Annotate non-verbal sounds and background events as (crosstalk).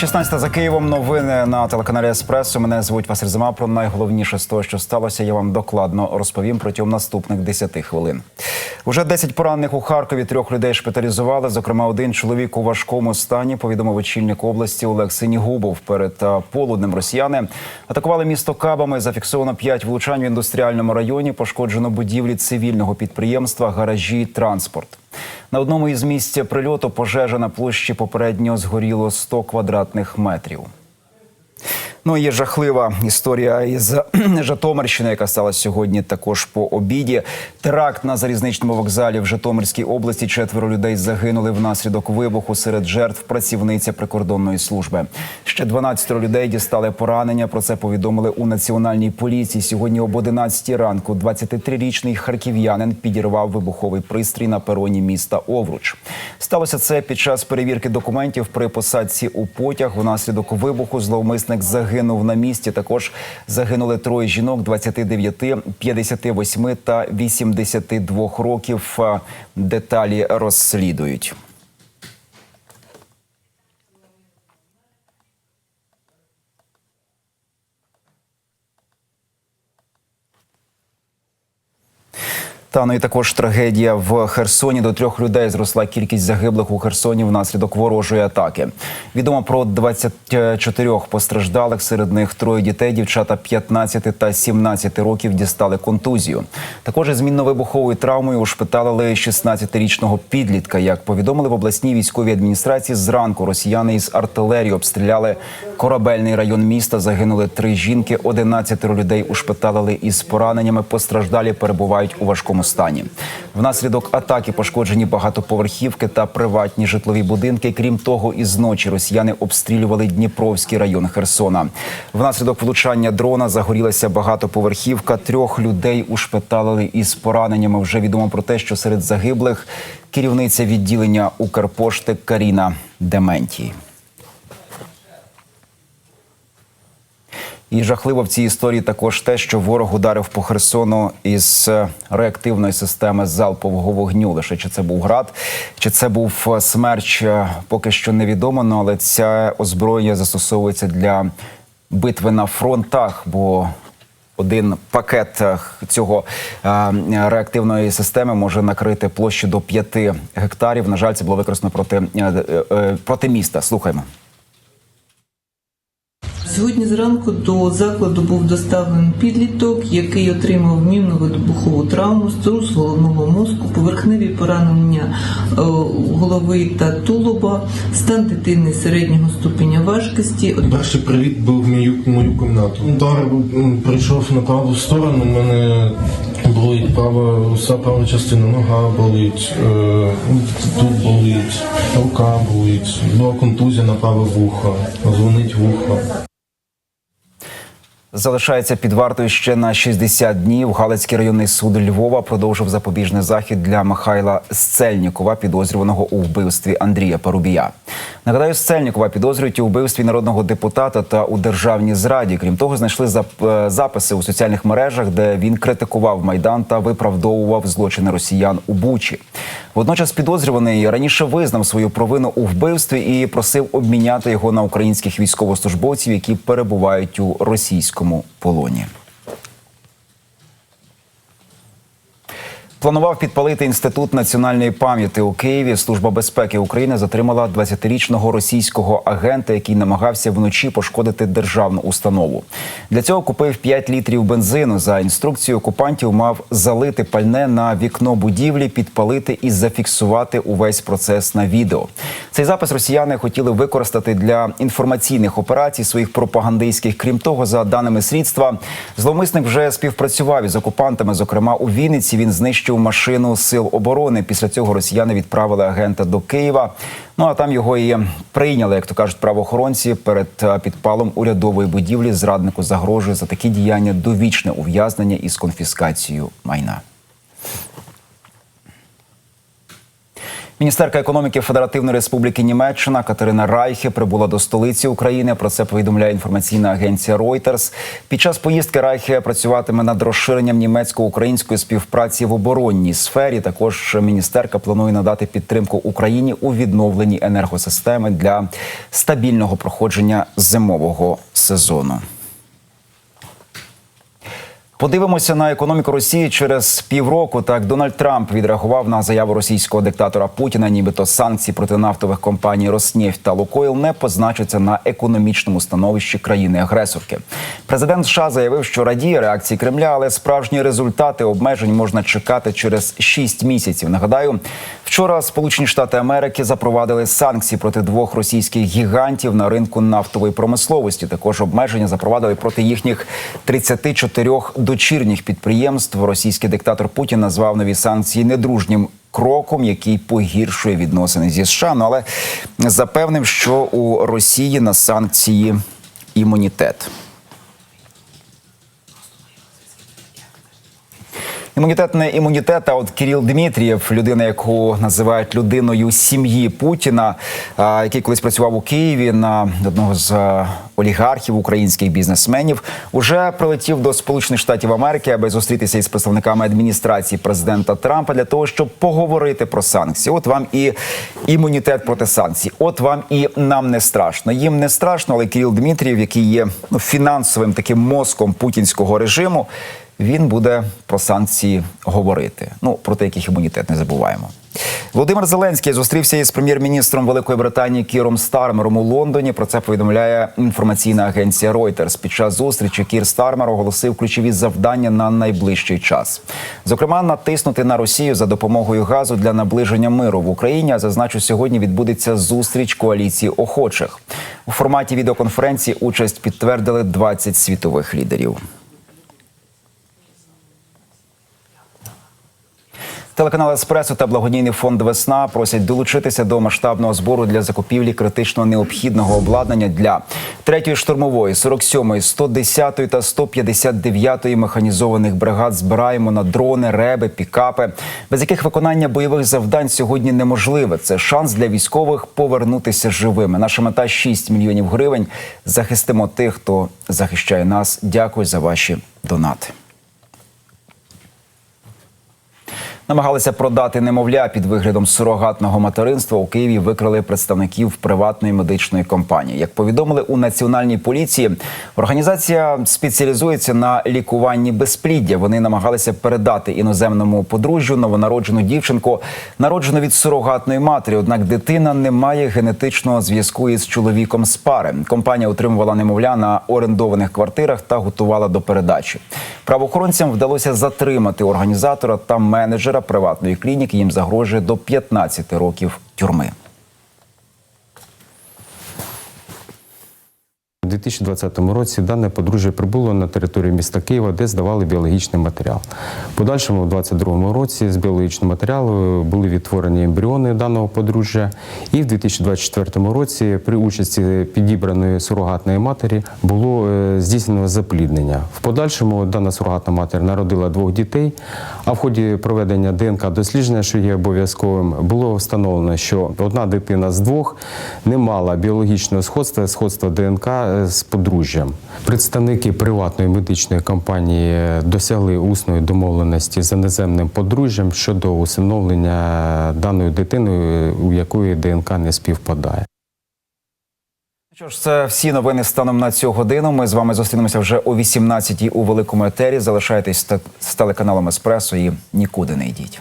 16 за Києвом. Новини на телеканалі Еспресо. Мене звуть Василь Зима. Про найголовніше з того, що сталося, я вам докладно розповім протягом наступних 10 хвилин. Уже 10 поранених у Харкові. Трьох людей шпиталізували. Зокрема, один чоловік у важкому стані. Повідомив очільник області Олег Синігубов. Перед полуднем росіяни атакували місто кабами. Зафіксовано 5 влучань в індустріальному районі. Пошкоджено будівлі цивільного підприємства, гаражі, транспорт. На одному із місць прильоту пожежа на площі попередньо згоріло 100 квадратних метрів. Ну є жахлива історія із (clears throat) Житомирщини, яка стала сьогодні також по обіді. Теракт на залізничному вокзалі в Житомирській області. Четверо людей загинули внаслідок вибуху. Серед жертв працівниця прикордонної служби. Ще 12 людей дістали поранення. Про це повідомили у національній поліції. Сьогодні об 11 ранку 23-річний харків'янин підірвав вибуховий пристрій на пероні міста Овруч. Сталося це під час перевірки документів при посадці у потяг. Внаслідок вибуху зловмисник загинув на місці. Також загинули троє жінок 29, 58 та 82 років. Деталі розслідують. Та ну і також трагедія в Херсоні. До трьох людей зросла кількість загиблих у Херсоні внаслідок ворожої атаки. Відомо про 24 постраждалих. Серед них троє дітей, дівчата 15 та 17 років дістали контузію. Також із мінно-вибуховою травмою ушпиталили 16-річного підлітка. Як повідомили в обласній військовій адміністрації, зранку росіяни із артилерії обстріляли корабельний район міста. Загинули три жінки, 11 людей ушпиталили із пораненнями. Постраждалі перебувають у важкому стані. Внаслідок атаки пошкоджені багатоповерхівки та приватні житлові будинки. Крім того, із ночі росіяни обстрілювали Дніпровський район Херсона. Внаслідок влучання дрона загорілася багатоповерхівка. Трьох людей ушпиталили із пораненнями. Вже відомо про те, що серед загиблих керівниця відділення Укрпошти Каріна Дементій. І жахливо в цій історії також те, що ворог ударив по Херсону із е, реактивної системи залпового вогню. Лише чи це був град, чи це був е, смерч, е, поки що невідомо. Ну, але ця озброєння застосовується для битви на фронтах. бо один пакет цього реактивної системи може накрити площу до 5 гектарів. На жаль, це було використано проти, проти міста. Слухаймо. Сьогодні зранку до закладу був доставлений підліток, який отримав мінно-вибухову травму, струс головного мозку, поверхневі поранення е, голови та тулуба, стан дитини середнього ступеня важкості. Перший привіт був в мою, мою кімнату. Удар прийшов на праву сторону. У мене болить права, вся права частина, нога болить, е, тут болить, рука болить, була контузія на праве вухо, дзвонить вухо. Залишається під вартою ще на 60 днів. Галицький районний суд Львова продовжив запобіжний захід для Михайла Сцельнікова, підозрюваного у вбивстві Андрія Парубія. Нагадаю, Сцельнікова підозрюють у вбивстві народного депутата та у державній зраді. Крім того, знайшли е, записи у соціальних мережах, де він критикував майдан та виправдовував злочини росіян у Бучі. Водночас підозрюваний раніше визнав свою провину у вбивстві і просив обміняти його на українських військовослужбовців, які перебувають у російському полоні. Планував підпалити інститут національної пам'яті у Києві. Служба безпеки України затримала 20-річного російського агента, який намагався вночі пошкодити державну установу. Для цього купив 5 літрів бензину. За інструкцією окупантів мав залити пальне на вікно будівлі, підпалити і зафіксувати увесь процес на відео. Цей запис росіяни хотіли використати для інформаційних операцій своїх пропагандистських. Крім того, за даними слідства, зловмисник вже співпрацював із окупантами. Зокрема, у Вінниці він знищив машину сил оборони. Після цього росіяни відправили агента до Києва. Ну а там його і прийняли, як то кажуть, правоохоронці перед е, підпалом урядової будівлі. Зраднику загрожує за такі діяння довічне ув'язнення із конфіскацією майна. Міністерка економіки Федеративної Республіки Німеччина Катерина Райхе прибула до столиці України. Про це повідомляє інформаційна агенція Reuters. Під час поїздки Райхе працюватиме над розширенням німецько-української співпраці в оборонній сфері. Також міністерка планує надати підтримку Україні у відновленні енергосистеми для стабільного проходження зимового сезону. Подивимося на економіку Росії через півроку. Так Дональд Трамп відреагував на заяву російського диктатора Путіна, нібито санкції проти нафтових компаній Роснефть та Лукойл не позначаться на економічному становищі країни-агресорки. Президент США заявив, що радіє реакції Кремля, але справжні результати обмежень можна чекати через 6 місяців. Нагадаю, вчора Сполучені Штати Америки запровадили санкції проти двох російських гігантів на ринку нафтової промисловості. Також обмеження запровадили проти їхніх 34 дочірніх підприємств. Російський диктатор Путін назвав нові санкції недружнім кроком, який погіршує відносини зі США. Ну але запевнив, що у Росії на санкції імунітет. Імунітет не імунітет, а от Кирил Дмитрієв, людина, яку називають людиною сім'ї Путіна, який колись працював у Києві на одного з олігархів українських бізнесменів, уже прилетів до Сполучених Штатів Америки, аби зустрітися із представниками адміністрації президента Трампа для того, щоб поговорити про санкції. От вам і імунітет проти санкцій. От вам і нам не страшно. Їм не страшно, але Кирил Дмитрієв, який є ну, фінансовим таким мозком путінського режиму він буде про санкції говорити. Ну проти яких імунітет не забуваємо. Володимир Зеленський зустрівся із прем'єр-міністром Великої Британії Кіром Стармером у Лондоні. Про це повідомляє інформаційна агенція Reuters. Під час зустрічі Кір Стармер оголосив ключові завдання на найближчий час. Зокрема, натиснути на Росію за допомогою газу для наближення миру в Україні. А зазначу, сьогодні відбудеться зустріч коаліції охочих у форматі відеоконференції. Участь підтвердили 20 світових лідерів. Телеканал Еспресо та благодійний фонд Весна просять долучитися до масштабного збору для закупівлі критично необхідного обладнання для 3-ї штурмової, 47-ї, 110-ї та 159-ї механізованих бригад. Збираємо на дрони, реби, пікапи, без яких виконання бойових завдань сьогодні неможливе. Це шанс для військових повернутися живими. Наша мета 6 мільйонів гривень. Захистимо тих, хто захищає нас. Дякую за ваші донати. Намагалися продати немовля під виглядом сурогатного материнства. У Києві викрили представників приватної медичної компанії. Як повідомили у національній поліції, організація спеціалізується на лікуванні безпліддя. Вони намагалися передати іноземному подружжю новонароджену дівчинку, народжену від сурогатної матері. Однак дитина не має генетичного зв'язку із чоловіком з пари. Компанія отримувала немовля на орендованих квартирах та готувала до передачі. Правоохоронцям вдалося затримати організатора та менеджера приватної клініки. Їм загрожує до 15 років тюрми. 2020 році дане подружжя прибуло на територію міста Києва, де здавали біологічний матеріал. В подальшому, у 2022 році, з біологічного матеріалу були відтворені ембріони даного подружжя. І в 2024 році, при участі підібраної сурогатної матері, було е, здійснено запліднення. В подальшому дана сурогатна матір народила двох дітей. А в ході проведення ДНК дослідження, що є обов'язковим, було встановлено, що одна дитина з двох не мала біологічного сходства, сходства ДНК з подружжям. Представники приватної медичної компанії досягли усної домовленості з іноземним подружжям щодо усиновлення даної дитини, у якої ДНК не співпадає. Що ж, це всі новини станом на цю годину. Ми з вами зустрінемося вже о 18-й у великому етері. Залишайтесь з телеканалом Еспресо і нікуди не йдіть.